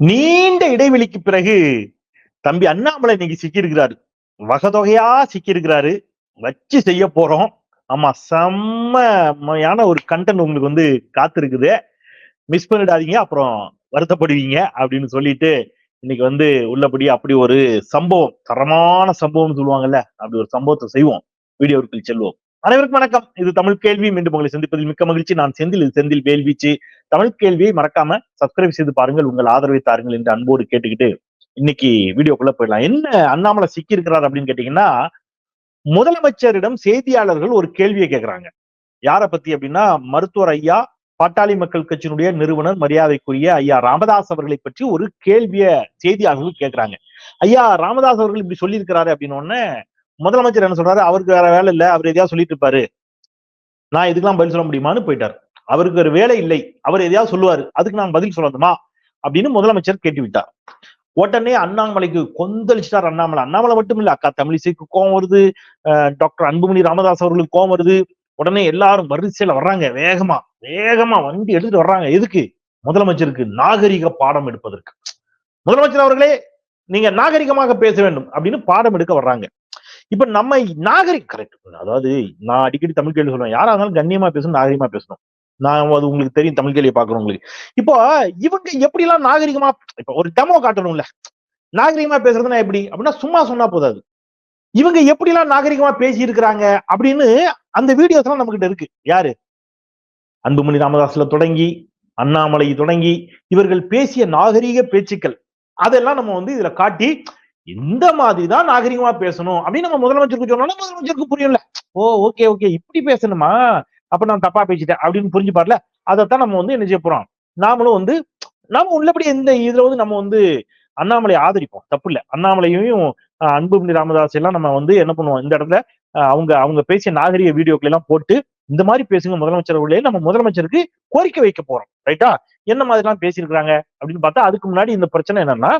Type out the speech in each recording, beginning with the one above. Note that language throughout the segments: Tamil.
நீண்ட இடைவெளிக்கு பிறகு தம்பி அண்ணாமலை இன்னைக்கு சிக்கியிருக்கிறாரு. வகதொகையா சிக்கியிருக்கிறாரு. வச்சு செய்ய போறோம். ஆமா செம்மையான ஒரு கண்டென்ட் உங்களுக்கு வந்து காத்திருக்குது. மிஸ் பண்ணிடாதீங்க அப்புறம் வருத்தப்படுவீங்க அப்படின்னு சொல்லிட்டு இன்னைக்கு வந்து உள்ளபடி அப்படி ஒரு சம்பவம் தரமான சம்பவம்னு சொல்லுவாங்கல்ல அப்படி ஒரு சம்பவத்தை செய்வோம். வீடியோவுக்கு செல்வோம். அனைவருக்கும் வணக்கம். இது தமிழ் கேள்வி. மீண்டும் உங்களை சந்திப்பதில் மிக்க மகிழ்ச்சி. நான் செந்தில் இது செந்தில் வேல்வீச்சு. தமிழ் கேள்வியை மறக்காம சப்ஸ்கிரைப் செய்து பாருங்கள். உங்கள் ஆதரவை தாருங்கள் என்று அன்போடு கேட்டுக்கிட்டு இன்னைக்கு வீடியோக்குள்ள போயிடலாம். என்ன அண்ணாமலை சிக்கி இருக்கிறார் அப்படின்னு கேட்டீங்கன்னா முதலமைச்சரிடம் செய்தியாளர்கள் ஒரு கேள்வியை கேட்கிறாங்க யார பத்தி அப்படின்னா மருத்துவர் ஐயா பாட்டாளி மக்கள் கட்சியினுடைய நிறுவனர் மரியாதைக்குரிய ஐயா ராமதாஸ் அவர்களை பற்றி ஒரு கேள்விய செய்தியாளர்கள் கேட்கிறாங்க ஐயா ராமதாஸ் அவர்கள் இப்படி சொல்லியிருக்கிறாரு அப்படின்னு உடனே முதலமைச்சர் என்ன சொல்றாரு? அவருக்கு வேற வேலை இல்லை. அவர் எதையாவது சொல்லிட்டு இருப்பாரு. நான் இதுக்கெல்லாம் பதில் சொல்ல முடியுமான்னு போயிட்டாரு. அவருக்கு ஒரு வேலை இல்லை. அவர் எதையாவது சொல்லுவாரு. அதுக்கு நான் பதில் சொல்லணுமா? அப்படின்னு முதலமைச்சர் கேட்டு விட்டார் உடனே அண்ணாமலைக்கு கொந்தளிச்சிட்டார் அண்ணாமலை. அண்ணாமலை மட்டும் இல்ல அக்கா தமிழிசைக்கு கோவம் வருது டாக்டர் அன்புமணி ராமதாஸ் அவர்களுக்கு கோவம் வருது. உடனே எல்லாரும் வரிசையில வர்றாங்க வேகமா வேகமா வண்டி எடுத்துட்டு வர்றாங்க. எதுக்கு? முதலமைச்சருக்கு நாகரிக பாடம் எடுப்பதற்கு. முதலமைச்சர் அவர்களே நீங்க நாகரிகமாக பேச வேண்டும் அப்படின்னு பாடம் எடுக்க வர்றாங்க. இப்ப நம்ம நாகரிக் கரெக்ட் அதாவது நான் அடிக்கடி தமிழ் கேள்வி சொல்றேன் யாரா இருந்தாலும் கண்ணியமா பேசணும் நாகரிகமா பேசணும். நான் அது உங்களுக்கு தெரியும் தமிழ் கேள்வியை பாக்குறோம் உங்களுக்கு. இப்போ இவங்க எப்படி எல்லாம் நாகரிகமா இப்ப ஒரு டெமோ காட்டணும்ல. நாகரிகமா பேசுறதுன்னா எப்படி? அப்படின்னா சும்மா சொன்னா போதாது. இவங்க எப்படி எல்லாம் நாகரிகமா பேசி இருக்கிறாங்க அப்படின்னு அந்த வீடியோஸ் எல்லாம் நம்ம கிட்ட இருக்கு. யாரு? அன்புமணி ராமதாஸ்ல தொடங்கி அண்ணாமலை தொடங்கி இவர்கள் பேசிய நாகரிக பேச்சுக்கள். அதெல்லாம் நம்ம வந்து இதுல காட்டி இந்த மாதிரி தான் நாகரிகமா பேசணும் அப்படின்னு நம்ம முதலமைச்சருக்கு சொன்னோம்னா முதலமைச்சருக்கு புரியும்ல. ஓ ஓகே ஓகே. இப்படி பேசணுமா? அப்ப நான் தப்பா பேசிட்டேன் அப்படின்னு புரிஞ்சு பாடல அதைத்தான் நம்ம வந்து என்ன செய்ய போறோம்? நாமளும் வந்து நாம உள்ளபடி இந்த இதுல வந்து நம்ம வந்து அண்ணாமலை ஆதரிப்போம். தப்பு இல்ல அண்ணாமலையும் அன்புமணி ராமதாஸ் எல்லாம் நம்ம வந்து என்ன பண்ணுவோம்? இந்த இடத்துல அவங்க அவங்க பேசிய நாகரிக வீடியோக்கள் எல்லாம் போட்டு இந்த மாதிரி பேசுங்க முதலமைச்சர் உள்ளே நம்ம முதலமைச்சருக்கு கோரிக்கை வைக்க போறோம். ரைட்டா? என்ன மாதிரி எல்லாம் பேசியிருக்கிறாங்க அப்படின்னு பார்த்தா அதுக்கு முன்னாடி இந்த பிரச்சனை என்னன்னா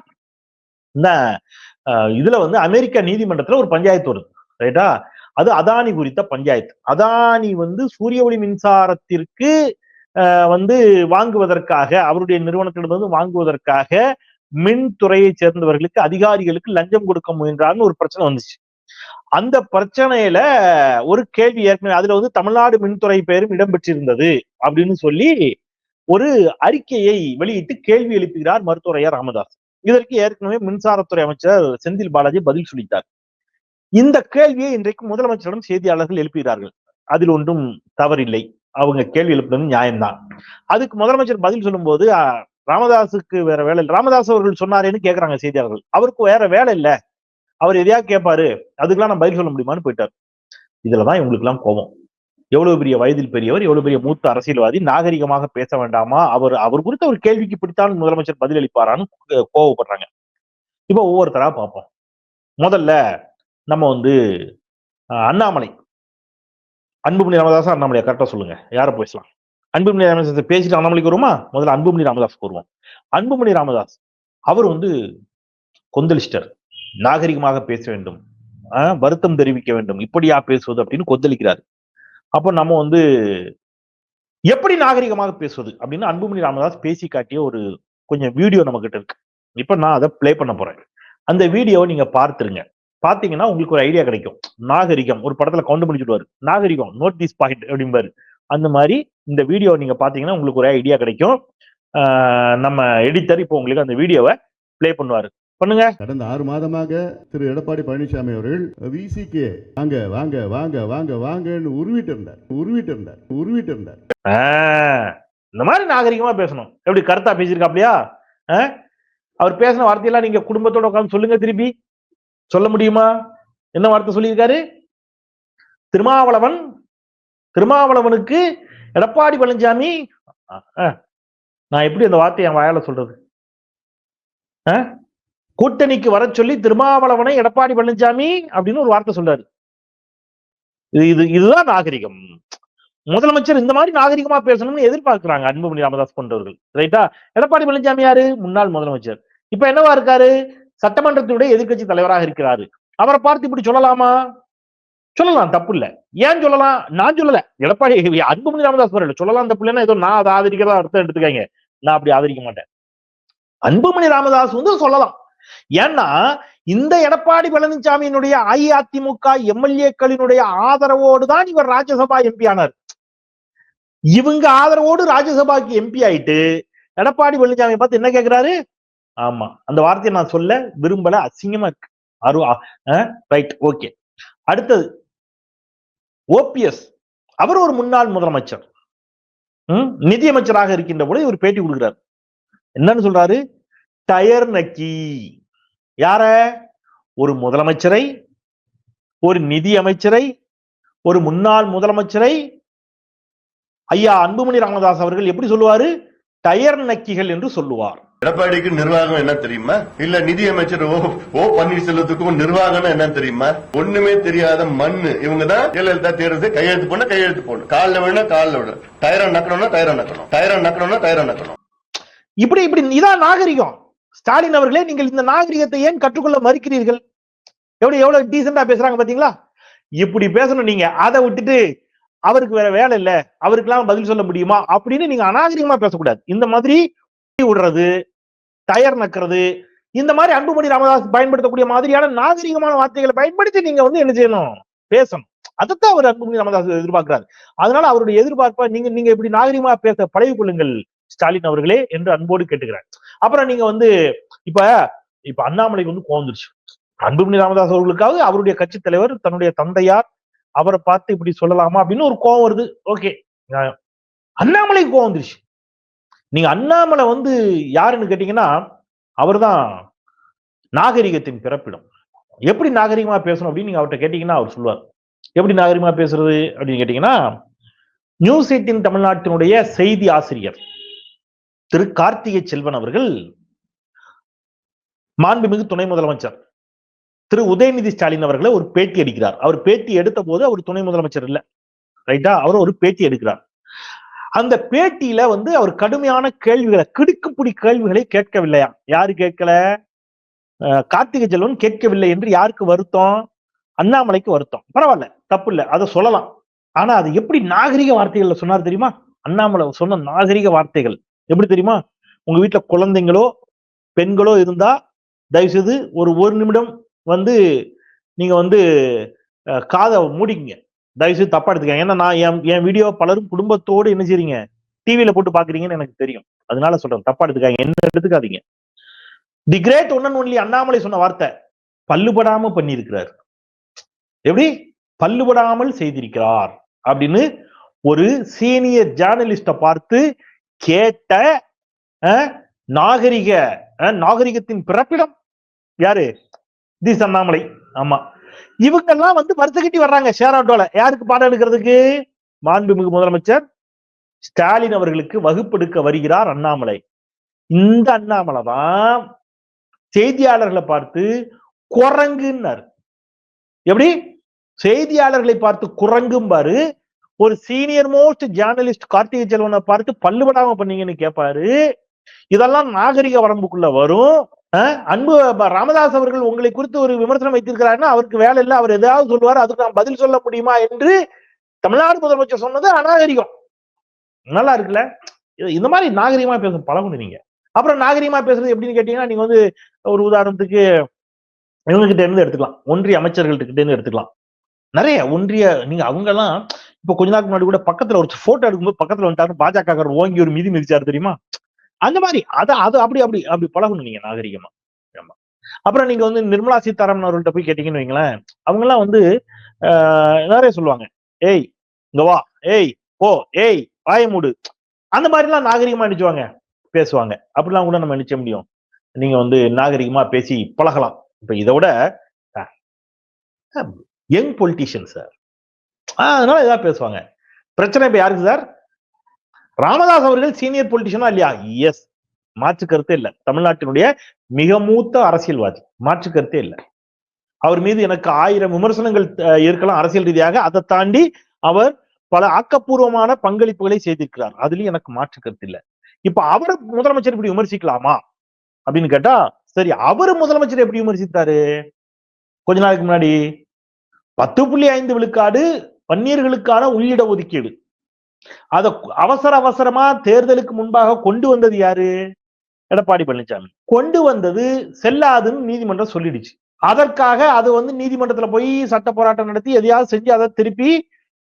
இந்த இதுல வந்து அமெரிக்கா நீதிமன்றத்துல ஒரு பஞ்சாயத்து வருது. ரைட்டா? அது அதானி குறித்த பஞ்சாயத்து. அதானி வந்து சூரிய ஒளி மின்சாரத்திற்கு வந்து வாங்குவதற்காக அவருடைய நிறுவனத்திடமிருந்து வாங்குவதற்காக மின்துறையை சேர்ந்தவர்களுக்கு அதிகாரிகளுக்கு லஞ்சம் கொடுக்க முயன்றார்னு ஒரு பிரச்சனை வந்துச்சு. அந்த பிரச்சனையில ஒரு கேள்வி ஏற்கனவே அதுல வந்து தமிழ்நாடு மின்துறை பெயரும் இடம்பெற்றிருந்தது அப்படின்னு சொல்லி ஒரு அறிக்கையை வெளியிட்டு கேள்வி எழுப்புகிறார் மருத்துவரையா ராமதாஸ். இதற்கு ஏற்கனவே மின்சாரத்துறை அமைச்சர் செந்தில் பாலாஜி பதில் சொல்லித்தார் இந்த கேள்வியை இன்றைக்கு முதலமைச்சரிடம் செய்தியாளர்கள் எழுப்புகிறார்கள் அதில் ஒன்றும் தவறில்லை. அவங்க கேள்வி எழுப்புறது நியாயம்தான். அதுக்கு முதலமைச்சர் பதில் சொல்லும் போது ராமதாஸுக்கு வேற வேலை இல்லை. ராமதாஸ் அவர்கள் சொன்னாரேன்னு கேட்கறாங்க செய்தியாளர்கள். அவருக்கு வேற வேலை இல்லை. அவர் எதையா கேட்பாரு அதுக்கெல்லாம் நான் பதில் சொல்ல முடியுமான்னு போயிட்டார். இதுலதான் இவங்களுக்கு எல்லாம் கோபம். எவ்வளவு பெரிய வயதில் பெரியவர் எவ்வளவு பெரிய மூத்த அரசியல்வாதி நாகரிகமாக பேச வேண்டாமா? அவர் அவர் குறித்த ஒரு கேள்விக்கு பிடித்தான் முதலமைச்சர் பதிலளிப்பாரான்னு கோவப்படுறாங்க. இப்போ ஒவ்வொருத்தரா பார்ப்போம். முதல்ல நம்ம வந்து அண்ணாமலை. அன்புமணி ராமதாஸ் அண்ணாமலையா கரெக்டாக சொல்லுங்க. யாரை பேசலாம்? அன்புமணி ராமதாஸ் பேசிட்டு அண்ணாமலைக்கு வருமா? முதல்ல அன்புமணி ராமதாஸ் வருவோம். அன்புமணி ராமதாஸ் அவர் வந்து கொந்தளிச்சிட்டார். நாகரிகமாக பேச வேண்டும். வருத்தம் தெரிவிக்க வேண்டும். இப்படியா பேசுவது அப்படின்னு கொந்தளிக்கிறார். அப்போ நம்ம வந்து எப்படி நாகரிகமாக பேசுவது அப்படின்னு அன்புமணி ராமதாஸ் பேசி காட்டிய ஒரு கொஞ்சம் வீடியோ நம்ம கிட்ட இருக்கு. இப்ப நான் அதை பிளே பண்ண போறேன். அந்த வீடியோவை நீங்க பார்த்துருங்க. பாத்தீங்கன்னா உங்களுக்கு ஒரு ஐடியா கிடைக்கும். நாகரிகம் ஒரு படத்துல கவுண்ட் பண்ணிச்சுடுவாரு நாகரிகம் நோட் திஸ் பாயிண்ட் அப்படிம்பாரு. அந்த மாதிரி இந்த வீடியோ நீங்க பாத்தீங்கன்னா உங்களுக்கு ஒரு ஐடியா கிடைக்கும். நம்ம எடிட்டர் இப்போ உங்களுக்கு அந்த வீடியோவை பிளே பண்ணுவாரு. பண்ணுங்க. கடந்த ஆறு மாதமாக திரு எடப்பாடி பழனிசாமி அவர்கள் விசிகே வாங்க வாங்க வாங்க வாங்க வாங்கன்னு உருவிட்டு இருந்தார் உருவிட்டு இருந்தார் உருவிட்டு இருந்தார் இந்த மாதிரி நாகரிகமா பேசணும். எப்படி கருத்தா பேசியிருக்காப்லையா? அவர் பேசின வார்த்தையெல்லாம் நீங்க குடும்பத்தோட உட்காந்து சொல்லுங்க திருப்பி. சொல்ல முடியுமா? என்ன வார்த்தை சொல்லியிருக்காரு? திருமாவளவன் திருமாவளவனுக்கு எடப்பாடி பழனிசாமி நான் எப்படி அந்த வார்த்தையை என் வாயால சொல்றது? கூட்டணிக்கு வர சொல்லி திருமாவளவனை எடப்பாடி பழனிசாமி அப்படின்னு ஒரு வார்த்தை சொல்றாரு. இது இது இதுதான் நாகரிகம். முதலமைச்சர் இந்த மாதிரி நாகரிகமா பேசணும்னு எதிர்பார்க்கிறாங்க அன்புமணி ராமதாஸ் போன்றவர்கள். ரைட்டா? எடப்பாடி பழனிசாமி யாரு? முன்னாள் முதலமைச்சர். இப்ப என்னவா இருக்காரு? சட்டமன்றத்தினுடைய எதிர்கட்சி தலைவராக இருக்கிறாரு. அவரை பார்த்து இப்படி சொல்லலாமா? சொல்லலாம் தப்பு இல்ல ஏன் சொல்லலாம்? நான் சொல்லல. எடப்பாடி அன்புமணி ராமதாஸ் வரல சொல்லலாம் தப்பு இல்லைன்னா ஏதோ நான் அதை ஆதரிக்கிறதா அர்த்தம் எடுத்துக்காங்க நான் அப்படி ஆதரிக்க மாட்டேன். அன்புமணி ராமதாஸ் வந்து சொல்லலாம். ஏன்னா இந்த எடப்பாடி பழனிசாமியினுடைய அஇஅதிமுக எம்எல்ஏக்களினுடைய ஆதரவோடு தான் இவர் ராஜ்யசபா எம்பி ஆனார். இவங்க ஆதரவோடு ராஜ்யசபாக்கு எம்பி ஆயிட்டு எடப்பாடி பழனிசாமி பார்த்து என்ன கேட்கிறாரு ஆமா. அந்த வார்த்தையை நான் சொல்ல விரும்பல. அசிங்கமா இருக்கு. அரு ரைட் ஓகே. அடுத்தது ஓபிஎஸ். அவர் ஒரு முன்னாள் முதலமைச்சர். உம் நிதியமைச்சராக இருக்கின்ற போல இவர் பேட்டி கொடுக்கிறார். என்னன்னு சொல்றாரு? டயர் நக்கி. யார? ஒரு முதலமைச்சரை ஒரு நிதி அமைச்சரை ஒரு முன்னாள் முதலமைச்சரை. ஐயா அன்புமணி ராமதாஸ் அவர்கள் எப்படி சொல்லுவாரு? டயர் நக்கிகள் என்று சொல்லுவார். எடப்பாடிக்கு நிர்வாகம் என்ன தெரியுமா? இல்ல நிதி அமைச்சர் ஓ ஓ பன்னீர்செல்வத்துக்கும் நிர்வாகம் என்ன தெரியுமா? ஒண்ணுமே தெரியாத மண்ணு. இவங்க தான் ஜெயலலிதா தேர்வு கையெழுத்து போன கையெழுத்து போடணும். காலில் வேணா காலில் விடணும் டயரம் நக்கணும்னா டயரம் நக்கணும். டயரம் நக்கணும்னா டயரம் நக்கணும். இப்படி இப்படி இதான் நாகரிகம். ஸ்டாலின் அவர்களே நீங்கள் இந்த நாகரிகத்தை ஏன் கற்றுக்கொள்ள மறுக்கிறீர்கள்? எவ்வளவு எவ்வளவு டீசெண்டா பேசுறாங்க பாத்தீங்களா? இப்படி பேசணும் நீங்க. அதை விட்டுட்டு அவருக்கு வேற வேலை இல்ல. அவருக்கெல்லாம் பதில் சொல்ல முடியுமா? அப்படின்னு நீங்க அநாகரிகமா பேசக்கூடாது. இந்த மாதிரி விடுறது டயர் நக்கிறது இந்த மாதிரி அன்புமணி ராமதாஸ் பயன்படுத்தக்கூடிய மாதிரியான நாகரிகமான வார்த்தைகளை பயன்படுத்தி நீங்க வந்து என்ன செய்யணும்? பேசணும். அதைத்தான் அவர் அன்புமணி ராமதாஸ் எதிர்பார்க்கிறார். அதனால அவருடைய எதிர்பார்ப்பா நீங்க நீங்க இப்படி நாகரிகமா பேச பழகி கொள்ளுங்கள் ஸ்டாலின் அவர்களே என்று அன்போடு கேட்டுக்கிறார். அப்புறம் நீங்க வந்து இப்ப இப்ப அண்ணாமலைக்கு வந்து கோந்துருச்சு அன்புமணி ராமதாஸ் அவர்களுக்காக அவருடைய கட்சி தலைவர் தன்னுடைய தந்தையார் அவரை பார்த்து இப்படி சொல்லலாமா அப்படின்னு ஒரு கோவம் வருது. ஓகே. அண்ணாமலைக்கு கோவம் வந்துருச்சு. நீங்க அண்ணாமலை வந்து யாருன்னு கேட்டீங்கன்னா அவர்தான் நாகரிகத்தின் பிறப்பிடம். எப்படி நாகரிகமா பேசணும் அப்படின்னு நீங்க அவர்கிட்ட கேட்டீங்கன்னா அவர் சொல்லுவார். எப்படி நாகரிகமா பேசுறது அப்படின்னு கேட்டீங்கன்னா நியூஸ் எயிட்டின் தமிழ்நாட்டினுடைய செய்தி ஆசிரியர் திரு கார்த்திகை செல்வன் அவர்கள் மாண்புமிகு துணை முதலமைச்சர் திரு உதயநிதி ஸ்டாலின் அவர்களை ஒரு பேட்டி எடுக்கிறார். அவர் பேட்டி எடுத்த போது அவர் துணை முதலமைச்சர் இல்ல. ரைட்டா அவர் ஒரு பேட்டி எடுக்கிறார். அந்த பேட்டியில வந்து அவர் கடுமையான கேள்விகளை கிடுக்குப்பிடி கேள்விகளை கேட்கவில்லையா? யாரு கேட்கல? கார்த்திகை செல்வன் கேட்கவில்லை என்று யாருக்கு வருத்தம்? அண்ணாமலைக்கு வருத்தம். பரவாயில்ல தப்பு இல்லை அதை சொல்லலாம். ஆனா அது எப்படி நாகரிக வார்த்தைகள்ல சொன்னார் தெரியுமா? அண்ணாமலை சொன்ன நாகரிக வார்த்தைகள். எப்படி தெரியுமா? உங்க வீட்டுல குழந்தைங்களோ பெண்களோ இருந்தா தயவு செய்து ஒரு ஒரு நிமிடம் வந்து நீங்க வந்து காதை மூடிங்க தயவு செய்து தப்பா எடுத்துக்காங்க ஏன்னா நான் என் என் வீடியோ பலரும் குடும்பத்தோடு என்ன செய்றீங்க? டிவியில போட்டு பாக்குறீங்கன்னு எனக்கு தெரியும். அதனால சொல்றேன். தப்பா எடுத்துக்காங்க என்ன எடுத்துக்காதீங்க. The great one only Annamalai சொன்ன வார்த்தை பல்லுபடாம பண்ணியிருக்கிறார். எப்படி? பல்லுபடாமல் செய்திருக்கிறார் அப்படின்னு ஒரு சீனியர் ஜேர்னலிஸ்ட பார்த்து கேட்ட அஹ், நாகரிக நாகரிகத்தின் பிறப்பிடம் யாரு? தி அண்ணாமலை. ஆமா. இவங்கெல்லாம் வந்து வருத்தக்கட்டி வர்றாங்க ஷேர் ஆட்டோல யாருக்கு பாடம் எடுக்கிறதுக்கு? மாண்புமிகு முதலமைச்சர் ஸ்டாலின் அவர்களுக்கு வகுப்பெடுக்க வருகிறார் அண்ணாமலை. இந்த அண்ணாமலை தான் செய்தியாளர்களை பார்த்து குரங்குன்னாரு. எப்படி? செய்தியாளர்களை பார்த்து குரங்கும்பாரு. ஒரு சீனியர் மோஸ்ட் ஜேர்னலிஸ்ட் கார்த்திகை செல்வனை பார்த்து பல்லுபடாம பண்ணீங்கன்னு கேட்பாரு இதெல்லாம் நாகரிக வரம்புக்குள்ள வரும். அன்பு ராமதாஸ் அவர்கள் உங்களை குறித்து ஒரு விமர்சனம் வைத்திருக்கிறாருன்னா அவருக்கு வேலை இல்லை. அவர் எதாவது சொல்லுவார் அதுக்கு நான் பதில் சொல்ல முடியுமா என்று தமிழ்நாடு முதலமைச்சர் சொன்னது அநாகரிகம். நல்லா இருக்குல்ல? இந்த மாதிரி நாகரிகமா பேச பழகணும் நீங்க. அப்புறம் நாகரிகமா பேசுறது எப்படின்னு கேட்டீங்கன்னா நீங்க வந்து ஒரு உதாரணத்துக்கு இவங்ககிட்ட இருந்து எடுத்துக்கலாம். ஒன்றிய அமைச்சர்கள்ட்ட இருந்து எடுத்துக்கலாம். நிறைய ஒன்றிய நீங்க அவங்க எல்லாம் இப்ப கொஞ்ச நாளுக்கு முன்னாடி கூட பக்கத்துல ஒரு போட்டோ எடுக்கும்போது பக்கத்துல வந்துட்டாரு. பாஜக ஓங்கி ஒரு மீதி மிதிச்சாரு தெரியுமா? அந்த மாதிரி அதை அது அப்படி அப்படி அப்படி பழகணும் நீங்க நாகரிகமா. ஆமா. அப்புறம் நீங்க வந்து நிர்மலா சீதாராமன் அவர்கள்ட்ட போய் கேட்டீங்கன்னு வைங்களேன் அவங்க எல்லாம் வந்து நிறைய சொல்லுவாங்க. ஏய் இங்க வா. ஏய் ஓ ஏய் வாய மூடு. அந்த மாதிரி எல்லாம் நாகரிகமா நினைச்சுவாங்க பேசுவாங்க. அப்படிலாம் கூட நம்ம நினைச்ச முடியும். நீங்க வந்து நாகரிகமா பேசி பழகலாம். இப்ப இதை விட யங் பொலிட்டீஷியன் சார். அதனால ஏதாவது பேசுவாங்க. பிரச்சனை இப்ப யாருக்கு சார்? ராமதாஸ் அவர்கள் சீனியர் பொலிட்டிஷனா இல்லையா? எஸ் மாற்று கருத்தே இல்ல. தமிழ்நாட்டினுடைய மிக மூத்த அரசியல்வாதி. மாற்று கருத்தே இல்ல. அவர் மீது எனக்கு ஆயிரம் விமர்சனங்கள் இருக்கலாம் அரசியல் ரீதியாக. அதை தாண்டி அவர் பல ஆக்கப்பூர்வமான பங்களிப்புகளை செய்திருக்கிறார். அதுலயும் எனக்கு மாற்று கருத்து இல்ல. இப்ப அவரை முதலமைச்சர் இப்படி விமர்சிக்கலாமா? அப்படின்னு கேட்டா சரி அவர் முதலமைச்சர் எப்படி விமர்சித்தாரு? கொஞ்ச நாளைக்கு முன்னாடி பத்து புள்ளி ஐந்து விழுக்காடு வன்னியர்களுக்கான உள்ளிட ஒதுக்கீடு. அத அவசர அவசரமா தேர்தலுக்கு முன்பாக கொண்டு வந்தது யாரு? எடப்பாடி பழனிசாமி கொண்டு வந்தது செல்லாதுன்னு நீதிமன்றம் சொல்லிடுச்சு. அதற்காக அது வந்து நீதிமன்றத்துல போய் சட்ட போராட்டம் நடத்தி எதையாவது செஞ்சு அதை திருப்பி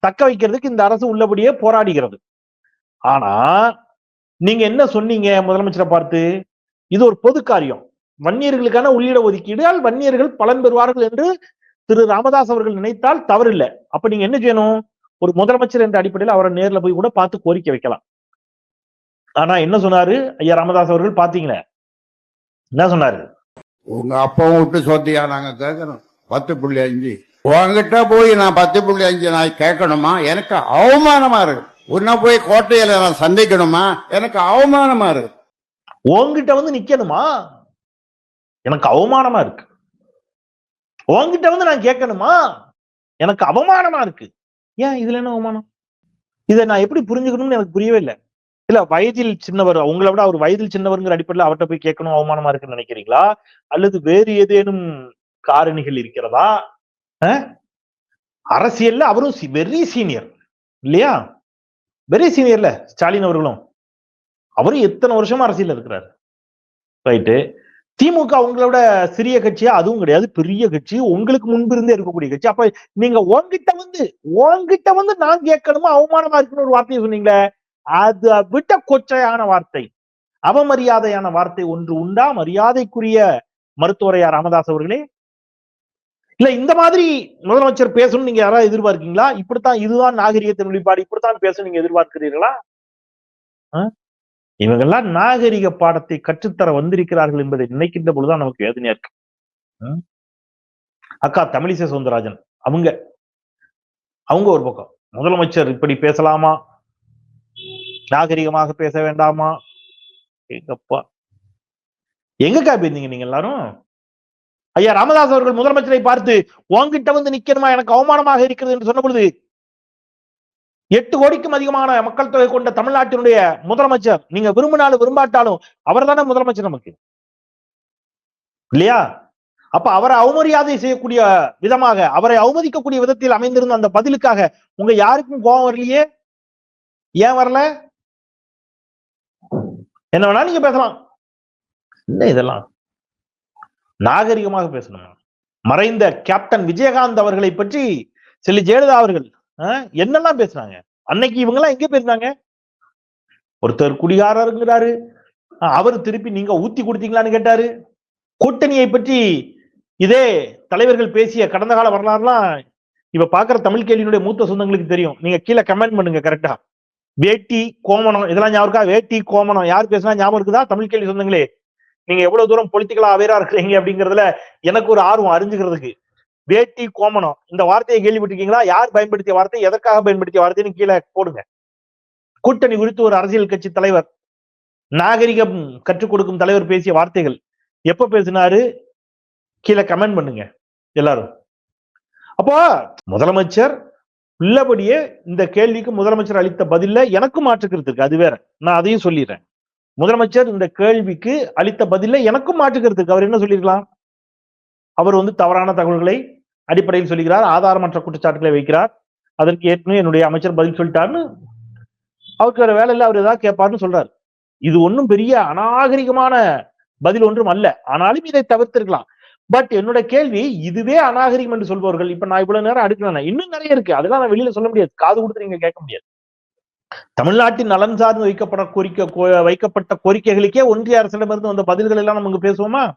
தக்க வைக்கிறதுக்கு இந்த அரசு உள்ளபடியே போராடுகிறது ஆனா நீங்க என்ன சொன்னீங்க முதலமைச்சரை பார்த்து? இது ஒரு பொது காரியம். வன்னியர்களுக்கான உள்ளிட ஒதுக்கீடால் வன்னியர்கள் பலன் பெறுவார்கள் என்று திரு ராமதாஸ் அவர்கள் நினைத்தால் தவறில்லை. அப்ப நீங்க என்ன செய்யணும்? ஒரு முதலமைச்சர் என்ற அடிப்படையில் அவரை நேர்ல போய் கூட பார்த்து கோரிக்கை வைக்கலாம். ஆனா என்ன சொன்னாரு? ஐயா ராமதாஸ் அவர்கள் பாத்தீங்களே என்ன சொன்னாரு? உங்க அப்பாவும் விட்டு சொத்தியா நாங்க கேட்கணும். பத்து புள்ளி அஞ்சு. உங்ககிட்ட போய் நான் பத்து புள்ளி அஞ்சு நான் கேட்கணுமா? எனக்கு அவமானமா இருக்கு. உன்னை போய் கோட்டையில நான் சந்திக்கணுமா? எனக்கு அவமானமா இருக்கு. உன்கிட்ட வந்து நிக்கணுமா? எனக்கு அவமானமா இருக்கு. உன்கிட்ட வந்து நான் கேட்கணுமா? எனக்கு அவமானமா இருக்கு. ஏன் இதுல என்ன அவமானம்? இதை நான் எப்படி புரிஞ்சுக்கணும்னு எனக்கு புரியவே இல்லை. இல்ல வயதில் சின்னவர் உங்களை விட அவர் வயதில் சின்னவருங்கிற அடிப்படையில் அவர்கிட்ட போய் கேட்கணும் அவமானமா இருக்குன்னு நினைக்கிறீங்களா? அல்லது வேறு ஏதேனும் காரணிகள் இருக்கிறதா? அரசியல்ல அவரும் வெரி சீனியர் இல்லையா? வெரி சீனியர்ல ஸ்டாலின் அவர்களும். அவரும் எத்தனை வருஷமா அரசியல் இருக்கிறார்? ரைட்டு திமுக உங்களோட சிறிய கட்சியா? அதுவும் கிடையாது. பெரிய கட்சி. உங்களுக்கு முன்பு இருந்தே இருக்கக்கூடிய கட்சி. அப்ப நீங்க உன்கிட்ட வந்து உங்ககிட்ட வந்து நான் கேட்கணுமா? அவமானமா இருக்குன்னு ஒரு வார்த்தையை சொன்னீங்களே? அது விட்ட கொச்சையான வார்த்தை. அவமரியாதையான வார்த்தை ஒன்று உண்டா? மரியாதைக்குரிய மருத்துவரையா ராமதாஸ் அவர்களே? இல்ல இந்த மாதிரி முதலமைச்சர் பேசணும் நீங்க யாராவது எதிர்பார்க்கீங்களா? இப்படித்தான் இதுதான் நாகரிகத்தின் வெளிப்பாடு. இப்படித்தான் பேசணும் நீங்க எதிர்பார்க்கிறீர்களா? ஆஹ் இவங்கெல்லாம் நாகரிக பாடத்தை கற்றுத்தர வந்திருக்கிறார்கள் என்பதை நினைக்கின்ற பொழுதுதான் நமக்கு வேதனையா இருக்கு? அக்கா தமிழிசை சவுந்தரராஜன் அவங்க. அவங்க ஒரு பக்கம். முதலமைச்சர் இப்படி பேசலாமா? நாகரிகமாக பேச வேண்டாமா? எங்கப்பா? எங்கக்கா போயிருந்தீங்க நீங்க எல்லாரும்? ஐயா ராமதாஸ் அவர்கள் முதலமைச்சரை பார்த்து உன்கிட்ட வந்து நிக்கணுமா? எனக்கு அவமானமாக இருக்கிறது என்று சொன்ன பொழுது எட்டு கோடிக்கும் அதிகமான மக்கள் தொகை கொண்ட தமிழ்நாட்டினுடைய முதலமைச்சர். நீங்க விரும்பினாலும் விரும்பாட்டாலும் அவர் தானே முதலமைச்சர் நமக்கு? இல்லையா? அப்ப அவரை அவமரியாதை செய்யக்கூடிய விதமாக அவரை அவமதிக்கக்கூடிய விதத்தில் அமைந்திருந்த அந்த பதிலுக்காக உங்க யாருக்கும் கோபம் வரலையே? ஏன் வரல? என்ன வேணா நீங்க பேசலாம். என்ன இதெல்லாம்? நாகரிகமாக பேசணும்? மறைந்த கேப்டன் விஜயகாந்த் அவர்களை பற்றி செல்லி ஜெயலலிதா அவர்கள் என்னெல்லாம் பேசுறாங்க அன்னைக்கு இவங்க எல்லாம் எங்க பேசுனாங்க? ஒருத்தர் குடிகாரருங்கிறாரு அவர் திருப்பி நீங்க ஊத்தி கொடுத்தீங்களான்னு கேட்டாரு. கூட்டணியை பற்றி இதே தலைவர்கள் பேசிய கடந்த கால வரலாறுலாம் இப்ப பாக்குற தமிழ் கேள்வியினுடைய மூத்த சொந்தங்களுக்கு தெரியும். நீங்க கீழே கமெண்ட் பண்ணுங்க கரெக்டா வேட்டி கோமணம் இதெல்லாம் ஞாபகம் இருக்கா? வேட்டி கோமணம் யார் பேசினா ஞாபகம் இருக்குதா? தமிழ் கேள்வி சொந்தங்களே. நீங்க எவ்வளவு தூரம் பொலிட்டிக்கலா அவேரா இருக்கிறீங்க அப்படிங்கறதுல எனக்கு ஒரு ஆர்வம் அறிஞ்சுக்கிறதுக்கு. வேட்டி கோமணம். இந்த வார்த்தையை கேள்விப்பட்டிருக்கீங்களா? யார் பயன்படுத்திய வார்த்தை? எதற்காக பயன்படுத்திய வார்த்தைன்னு கீழே போடுங்க. கூட்டணி குறித்து ஒரு அரசியல் கட்சி தலைவர் நாகரிகம் கற்றுக் கொடுக்கும் தலைவர் பேசிய வார்த்தைகள். எப்ப பேசினாரு? கீழே கமெண்ட் பண்ணுங்க. எல்லாரும். அப்போ முதலமைச்சர் உள்ளபடியே இந்த கேள்விக்கு முதலமைச்சர் அளித்த பதில எனக்கும் மாற்றுக்கிறது இருக்கு. அது வேற. நான் அதையும் சொல்லிடுறேன். முதலமைச்சர் இந்த கேள்விக்கு அளித்த பதில எனக்கும் மாற்றுக்கிறதுக்கு அவர் என்ன சொல்லியிருக்கலாம்? அவர் வந்து தவறான தகவல்களை அடிப்படையில் சொல்லுகிறார் ஆதாரமற்ற குற்றச்சாட்டுகளை வைக்கிறார். அதற்கு ஏற்கனவே என்னுடைய அமைச்சர் பதில் சொல்லிட்டாருன்னு அவருக்கு வேற வேலை இல்லை அவர் ஏதாவது கேட்பாருன்னு சொல்றாரு. இது ஒன்றும் பெரிய அநாகரிகமான பதில் ஒன்றும் அல்ல. ஆனாலும் இதை தவிர்த்திருக்கலாம். பட் என்னோட கேள்வி இதுவே அநாகரிகம் என்று சொல்பவர்கள் இப்ப நான் இவ்வளவு நேரம் அடுக்கிறேன் இன்னும் நிறைய இருக்கு. அதெல்லாம் நான் வெளியில சொல்ல முடியாது. காது கொடுத்து நீங்க கேட்க முடியாது. தமிழ்நாட்டின் நலன் சார்ந்து வைக்கப்பட கோரிக்கை கோ- வைக்கப்பட்ட கோரிக்கைகளுக்கே ஒன்றிய அரசிடமிருந்து வந்த பதில்கள் எல்லாம் நமக்கு பேசுவோமா?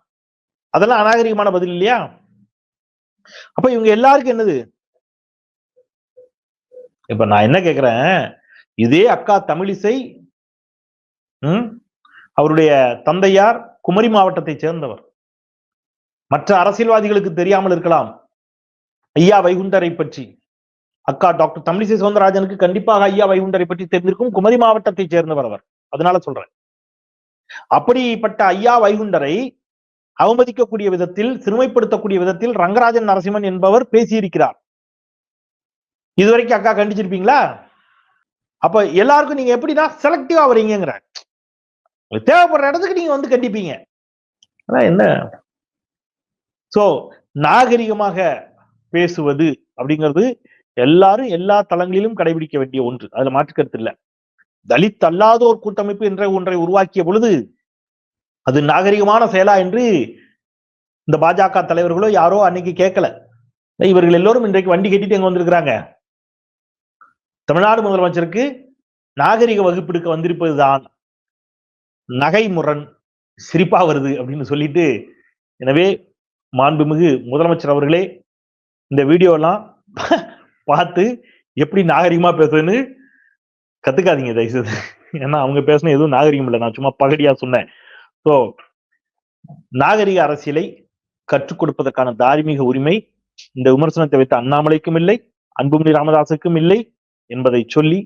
அதெல்லாம் அநாகரிகமான பதில் இல்லையா? அப்ப இவங்க எல்லாருக்கும் என்னது? இப்ப நான் என்ன கேக்குறேன்? இதே அக்கா தமிழிசை உம் அவருடைய தந்தையார் குமரி மாவட்டத்தை சேர்ந்தவர். மற்ற அரசியல்வாதிகளுக்கு தெரியாமல் இருக்கலாம். ஐயா வைகுண்டரை பற்றி. அக்கா டாக்டர் தமிழிசை சவுந்தரராஜனுக்கு கண்டிப்பாக ஐயா வைகுண்டரை பற்றி தெரிந்திருக்கும். குமரி மாவட்டத்தை சேர்ந்தவர் அவர். அதனால சொல்றேன். அப்படிப்பட்ட ஐயா வைகுண்டரை அவமதிக்கக்கூடிய விதத்தில் சிறுமைப்படுத்தக்கூடிய விதத்தில் ரங்கராஜன் நரசிம்மன் என்பவர் பேசியிருக்கிறார். இதுவரைக்கும் அக்கா கண்டிச்சிருப்பீங்களா? அப்ப எல்லாருக்கும் நீங்க எப்படின்னா செலக்டிவா வரீங்கிற தேவைப்படுற இடத்துக்கு நீங்க வந்து கண்டிப்பீங்க. அதான் என்ன? சோ நாகரிகமாக பேசுவது அப்படிங்கிறது எல்லாரும் எல்லா தளங்களிலும் கடைபிடிக்க வேண்டிய ஒன்று. அதுல மாற்று கருத்து இல்ல. தலித் அல்லாதோர் கூட்டமைப்பு என்ற ஒன்றை உருவாக்கிய பொழுது அது நாகரிகமான செயலா என்று இந்த பாஜக தலைவர்களோ யாரோ அன்னைக்கு கேட்கல. இவர்கள் எல்லோரும் இன்றைக்கு வண்டி கட்டிட்டு எங்க வந்திருக்கிறாங்க? தமிழ்நாடு முதலமைச்சருக்கு நாகரிக வகுப்பிடுக்க வந்திருப்பதுதான் நகைமுரண் சிரிப்பா வருது அப்படின்னு சொல்லிட்டு எனவே மாண்புமிகு முதலமைச்சர் அவர்களே இந்த வீடியோலாம் பார்த்து எப்படி நாகரிகமா பேசுதுன்னு கத்துக்காதீங்க தயவுசெய்து. ஏன்னா அவங்க பேசின எதுவும் நாகரிகம் இல்லை. நான் சும்மா பகடியா சொன்னேன். ஸோ நாகரிக அரசியலை கற்றுக் கொடுப்பதற்கான தார்மீக உரிமை இந்த விமர்சனத்தை வைத்த அண்ணாமலைக்கும் இல்லை அன்புமணி ராமதாசுக்கும் இல்லை என்பதை சொல்லி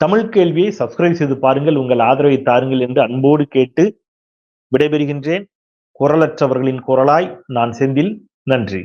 தமிழ் கேள்வியை சப்ஸ்கிரைப் செய்து பாருங்கள் உங்கள் ஆதரவை தாருங்கள் என்று அன்போடு கேட்டு விடைபெறுகின்றேன் குரலற்றவர்களின் குரலாய் நான் செந்தில் நன்றி